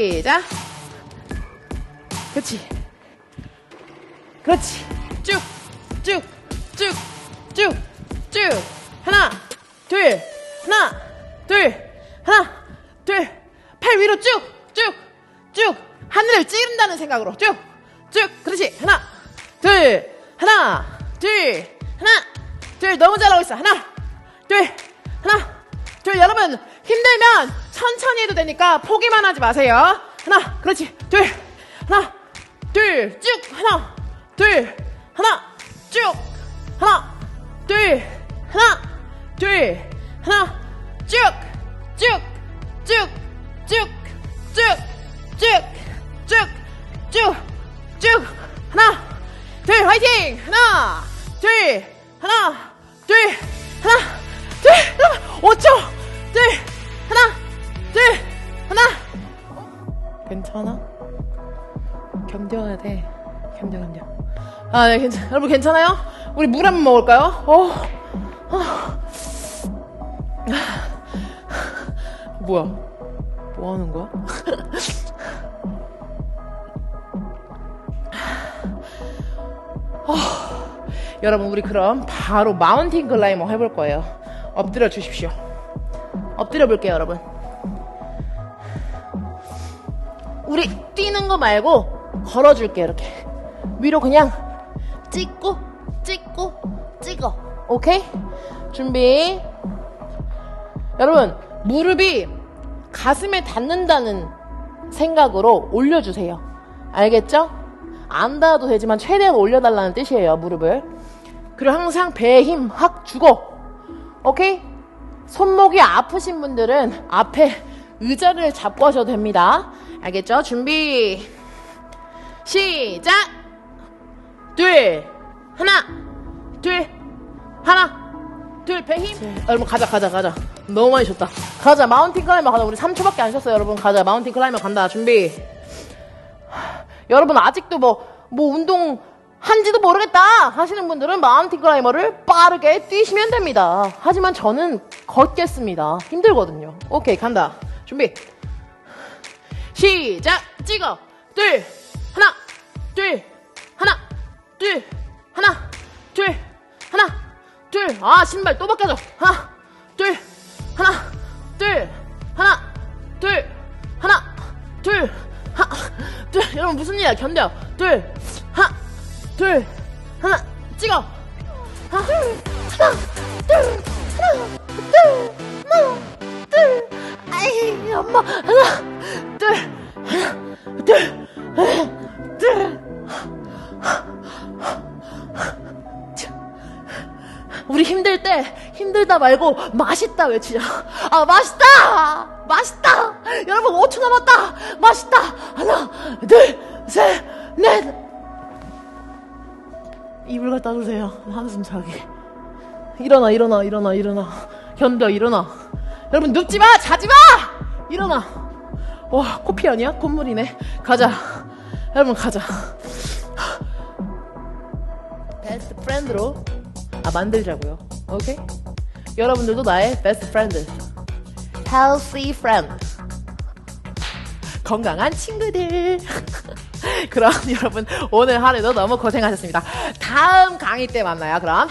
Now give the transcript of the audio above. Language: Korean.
시작. 그렇지. 그렇지. 쭉, 쭉, 쭉, 쭉, 쭉. 하나, 둘, 하나, 둘, 하나, 둘. 팔 위로 쭉, 쭉, 쭉. 하늘을 찌른다는 생각으로 쭉, 쭉. 그렇지. 하나, 둘, 하나, 둘, 하나, 둘. 너무 잘하고 있어. 하나, 둘, 하나, 둘. 여러분, 힘들면 천천히 해도 되니까 포기만 하지 마세요. 하나, 그렇지. 둘, 하나, 둘, 쭉. 하나, 둘, 하나, 쭉. 하나, 둘, 하나, 둘, 하나, 쭉, 쭉, 쭉, 쭉, 쭉, 쭉, 쭉, 쭉, 쭉. 하나, 둘, 화이팅! 하나, 둘, 하나, 둘, 하나, 둘, 하나, 5초! 괜찮아? 견뎌야 돼. 견뎌, 견뎌. 아, 네, 괜찮, 여러분 괜찮아요? 우리 물 한번 먹을까요? 어, 어. 뭐야? 뭐 하는 거야? 어, 여러분, 우리 그럼 바로 마운틴 클라이머 해볼 거예요. 엎드려 주십시오. 엎드려 볼게요, 여러분. 우리 뛰는 거 말고 걸어줄게, 이렇게. 위로 그냥 찍고, 찍고, 찍어. 오케이? 준비. 여러분, 무릎이 가슴에 닿는다는 생각으로 올려주세요. 알겠죠? 안 닿아도 되지만 최대한 올려달라는 뜻이에요, 무릎을. 그리고 항상 배에 힘 확 주고, 오케이? 손목이 아프신 분들은 앞에 의자를 잡고 하셔도 됩니다. 알겠죠? 준비. 시작! 둘, 하나, 둘, 하나, 둘, 배 힘. 여러분, 가자, 가자, 가자. 너무 많이 줬다. 가자, 마운틴 클라이머 가자. 우리 3초밖에 안 쉬었어요, 여러분. 가자, 마운틴 클라이머 간다. 준비. 여러분, 아직도 뭐, 뭐, 운동, 한지도 모르겠다 하시는 분들은 마운틴 클라이머를 빠르게 뛰시면 됩니다. 하지만 저는 걷겠습니다. 힘들거든요. 오케이, 간다. 준비. 시작! 찍어! 둘, 하나, 둘, 하나, 둘, 하나, 둘, 하나, 둘. 아, 신발 또 벗겨져. 하나, 둘, 하나, 둘, 하나, 둘, 하나, 둘, 하나, 둘. 여러분, 무슨 일이야? 견뎌. 둘, 하나, 둘, 하나, 찍어. 하나, 하나, 둘, 하나, 둘, 하나, 우리 힘들 때 힘들다 말고 맛있다 외치자. 아 맛있다, 맛있다. 여러분 5초 남았다. 맛있다. 하나, 둘, 셋, 넷. 이불 갖다 주세요. 한숨 자기. 일어나, 일어나, 일어나, 일어나. 견뎌, 일어나. 여러분 눕지 마, 자지 마. 일어나. 와 코피 아니야? 콧물이네. 가자. 여러분 가자. 베스트 프렌드로 아 만들자고요. 오케이? 여러분들도 나의 베스트 프렌드. healthy friend. 건강한 친구들. 그럼 여러분 오늘 하루도 너무 고생하셨습니다. 다음 강의 때 만나요. 그럼